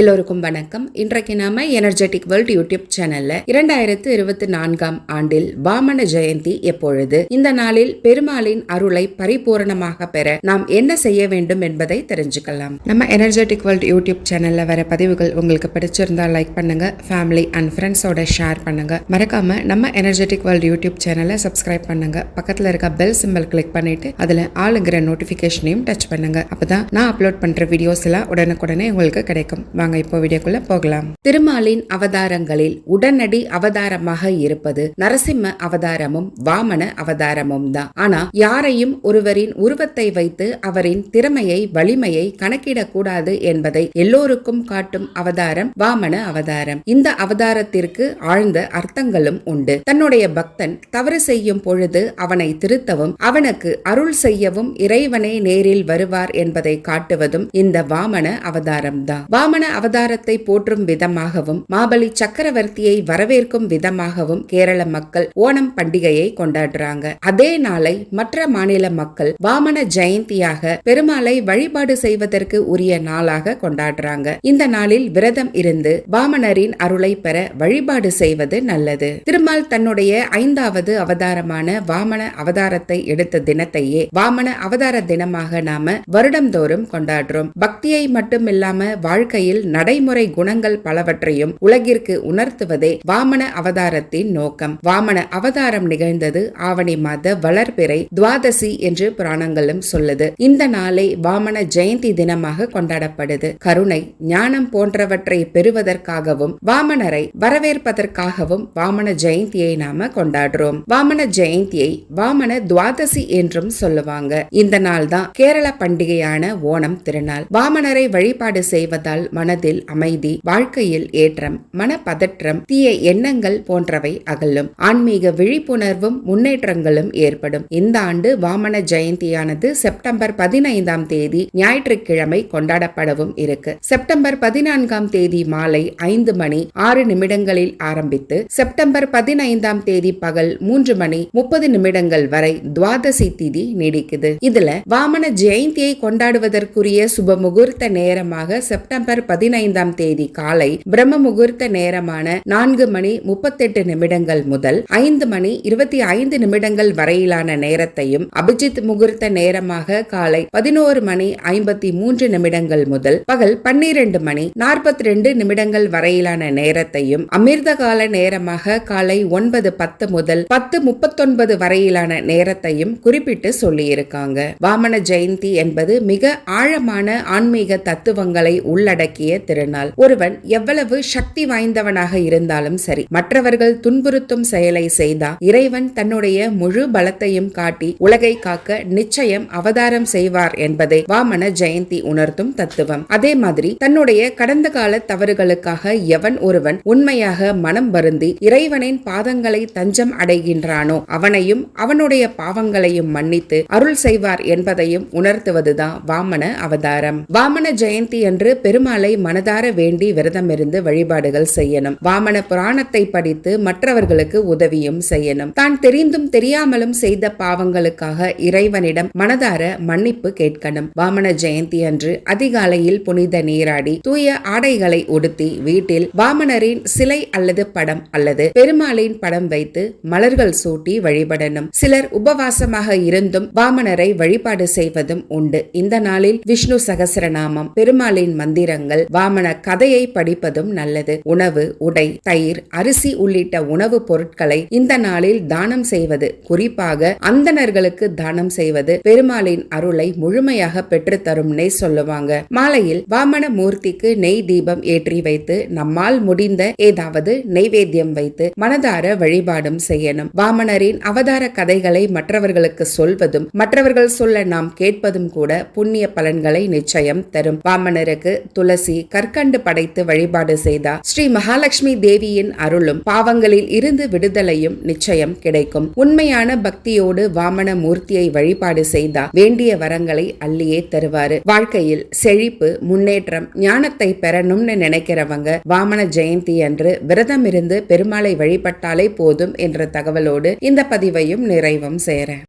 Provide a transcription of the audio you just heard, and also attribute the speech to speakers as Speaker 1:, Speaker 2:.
Speaker 1: எல்லோருக்கும் வணக்கம். இன்றைக்கு நாம எனர்ஜெட்டிக் வேர்ல்ட் யூடியூப் சேனல்ல இரண்டாயிரத்து இருபத்தி நான்காம் ஆண்டில் வாமன ஜெயந்தி எப்பொழுது? இந்த நாளில் பெருமாளின் அருளை பரிபூரணமாக பெற நாம் என்ன செய்ய வேண்டும் என்பதை தெரிஞ்சுக்கலாம். நம்ம எனர்ஜெட்டிக் வேர்ல்ட் யூடியூப் சேனல்ல வர பதிவுகள் உங்களுக்கு பிடிச்சிருந்தா லைக் பண்ணுங்க. ஃபேமிலி அண்ட் ஃப்ரெண்ட்ஸோட ஷேர் பண்ணுங்க. மறக்காம நம்ம எனர்ஜெட்டிக் வேர்ல்ட் யூடியூப் சேனலை சப்ஸ்கிரைப் பண்ணுங்க. பக்கத்துல இருக்க பெல் சிம்பிள் கிளிக் பண்ணிட்டு அதுல ஆளுங்கிற நோட்டிபிகேஷனையும் டச் பண்ணுங்க. அப்பதான் நான் அப்லோட் பண்ற வீடியோஸ் எல்லாம் உடனுக்குடனே உங்களுக்கு கிடைக்கும். வாங்க இப்போ வீடியோக்குள்ள போகலாம். திருமாலின் அவதாரங்களில் உடனடி அவதாரமாக இருப்பது நரசிம்ம அவதாரமும் வாமன அவதாரமும் தான். ஆனா யாரையும் ஒருவரின் உருவத்தை வைத்து அவரின் திறமையை வலிமையை கணக்கிடக்கூடாது என்பதை எல்லோருக்கும் காட்டும் அவதாரம் வாமன அவதாரம். இந்த அவதாரத்திற்கு ஆழ்ந்த அர்த்தங்களும் உண்டு. தன்னுடைய பக்தன் தவறு செய்யும் பொழுது அவனை திருத்தவும் அவனுக்கு அருள் செய்யவும் இறைவனே நேரில் வருவார் என்பதை காட்டுவதும் இந்த வாமன அவதாரம் தான். வாமன அவதாரத்தை போற்றும் விதமாகவும் மாபலி சக்கரவர்த்தியை வரவேற்கும் விதமாகவும் கேரள மக்கள் ஓணம் பண்டிகையை கொண்டாடுறாங்க. அதே நாளை மற்ற மாநில மக்கள் வாமன ஜெயந்தியாக பெருமாளை வழிபாடு செய்வதற்கு உரிய நாளாக கொண்டாடுறாங்க. இந்த நாளில் விரதம் இருந்து வாமனரின் அருளை பெற வழிபாடு செய்வது நல்லது. திருமால் தன்னுடைய ஐந்தாவது அவதாரமான வாமன அவதாரத்தை எடுத்த தினத்தையே வாமன அவதார தினமாக நாம வருடம்தோறும் கொண்டாடுறோம். பக்தியை மட்டுமில்லாம வாழ்க்கையில் நடைமுறை குணங்கள் பலவற்றையும் உலகிற்கு உணர்த்துவதே வாமன அவதாரத்தின் நோக்கம். வாமன அவதாரம் நிகழ்ந்தது ஆவணி மாத வளர்பிறை துவாதசி என்று புராணங்களும் சொல்லுது. இந்த நாளை வாமன ஜெயந்தி தினமாக கொண்டாடப்படுது. கருணை ஞானம் போன்றவற்றை பெறுவதற்காகவும் வாமனரை வரவேற்பதற்காகவும் வாமன ஜெயந்தியை நாம கொண்டாடுறோம். வாமன ஜெயந்தியை வாமன துவாதசி என்றும் சொல்லுவாங்க. இந்த நாள் தான் கேரள பண்டிகையான ஓணம் திருநாள். வாமனரை வழிபாடு செய்வதால் மன மனதில் அமைதி வாழ்க்கையில் ஏற்றம் மனப்பதற்றம் தீய எண்ணங்கள் போன்றவை அகலும். ஆன்மீக விழிப்புணர்வும் முன்னேற்றங்களும் ஏற்படும். இந்த ஆண்டு வாமன ஜெயந்தியானது செப்டம்பர் பதினைந்தாம் தேதி ஞாயிற்றுக்கிழமை கொண்டாடப்படவும் இருக்கு. செப்டம்பர் பதினான்காம் தேதி மாலை ஐந்து மணி ஆறு நிமிடங்களில் ஆரம்பித்து செப்டம்பர் பதினைந்தாம் தேதி பகல் மூன்று மணி முப்பது நிமிடங்கள் வரை துவாதசி திதி நீடிக்குது. இதுல வாமன ஜெயந்தியை கொண்டாடுவதற்குரிய சுப முகூர்த்த நேரமாக செப்டம்பர் பதி பதினைந்தாம் தேதி காலை பிரம்ம முகூர்த்த நேரமான நான்கு மணி முப்பத்தெட்டு நிமிடங்கள் முதல் ஐந்து மணி இருபத்தி ஐந்து நிமிடங்கள் வரையிலான நேரத்தையும் அபிஜித் முகூர்த்த நேரமாக காலை பதினோரு மணி ஐம்பத்தி மூன்று நிமிடங்கள் முதல் பகல் பன்னிரண்டு மணி நாற்பத்தி ரெண்டு நிமிடங்கள் வரையிலான நேரத்தையும் அமிர்த கால நேரமாக காலை ஒன்பது பத்து முதல் பத்து முப்பத்தொன்பது வரையிலான நேரத்தையும் குறிப்பிட்டு சொல்லியிருக்காங்க. வாமன ஜெயந்தி என்பது மிக ஆழமான ஆன்மீக தத்துவங்களை உள்ளடக்கி உள்ளடக்கிய திருநாள். ஒருவன் எவ்வளவு சக்தி வாய்ந்தவனாக இருந்தாலும் சரி மற்றவர்கள் துன்புறுத்தும் செயலை செய்தால் இறைவன் தன்னுடைய முழு பலத்தையும் காட்டி உலகை காக்க நிச்சயம் அவதாரம் செய்வார் என்பதை வாமன ஜெயந்தி உணர்த்தும் தத்துவம். அதே மாதிரி தன்னுடைய கடந்த கால தவறுகளுக்காக எவன் ஒருவன் உண்மையாக மனம் வருந்தி இறைவனின் பாதங்களை தஞ்சம் அடைகின்றானோ அவனையும் அவனுடைய பாவங்களையும் மன்னித்து அருள் செய்வார் என்பதையும் உணர்த்துவதுதான் வாமன அவதாரம். வாமன ஜெயந்தி என்று பெருமாளை மனதார வேண்டி விரதம் இருந்து வழிபாடுகள் செய்யணும். வாமன புராணத்தை படித்து மற்றவர்களுக்கு உதவியும் செய்யணும். தான் தெரிந்தும் தெரியாமலும் செய்த பாவங்களுக்காக இறைவனிடம் மனதார மன்னிப்பு கேட்கணும். வாமன ஜெயந்தி அன்று அதிகாலையில் புனித நீராடி தூய ஆடைகளை உடுத்தி வீட்டில் வாமனரின் சிலை அல்லது படம் அல்லது பெருமாளின் படம் வைத்து மலர்கள் சூட்டி வழிபடணும். சிலர் உபவாசமாக இருந்தும் வாமனரை வழிபாடு செய்வதும் உண்டு. இந்த நாளில் விஷ்ணு சகசரநாமம் பெருமாளின் மந்திரங்கள் வாமன கதையை படிப்பதும் நல்லது. உணவு உடை தயிர் அரிசி உள்ளிட்ட உணவுப் பொருட்களை இந்த நாளில் தானம் செய்வது குறிப்பாக அந்தணர்களுக்கு தானம் செய்வது பெருமாளின் அருளை முழுமையாக பெற்றுத்தரும்னே சொல்லுவாங்க. மாலையில் வாமன மூர்த்திக்கு நெய் தீபம் ஏற்றி வைத்து நம்மால் முடிந்த ஏதாவது நெய்வேத்தியம் வைத்து மனதார வழிபாடும் செய்யணும். வாமனரின் அவதார கதைகளை மற்றவர்களுக்கு சொல்வதும் மற்றவர்கள் சொல்ல நாம் கேட்பதும் கூட புண்ணிய பலன்களை நிச்சயம் தரும். வாமனருக்கு துளசி கற்கண்டு படைத்து வழிபாடு செய்தா ஸ்ரீ மகாலட்சுமி தேவியின் அருளும் பாவங்களில் இருந்து விடுதலையும் நிச்சயம் கிடைக்கும். உண்மையான பக்தியோடு வாமன மூர்த்தியை வழிபாடு செய்தா வேண்டிய வரங்களை அள்ளியே தருவாரு. வாழ்க்கையில் செழிப்பு முன்னேற்றம் ஞானத்தை பெறணும்னு நினைக்கிறவங்க வாமன ஜெயந்தி அன்று விரதம் இருந்து பெருமாளை வழிபட்டாலே போதும் என்ற தகவலோடு இந்த பதிவையும் நிறைவும் செய்கிறேன்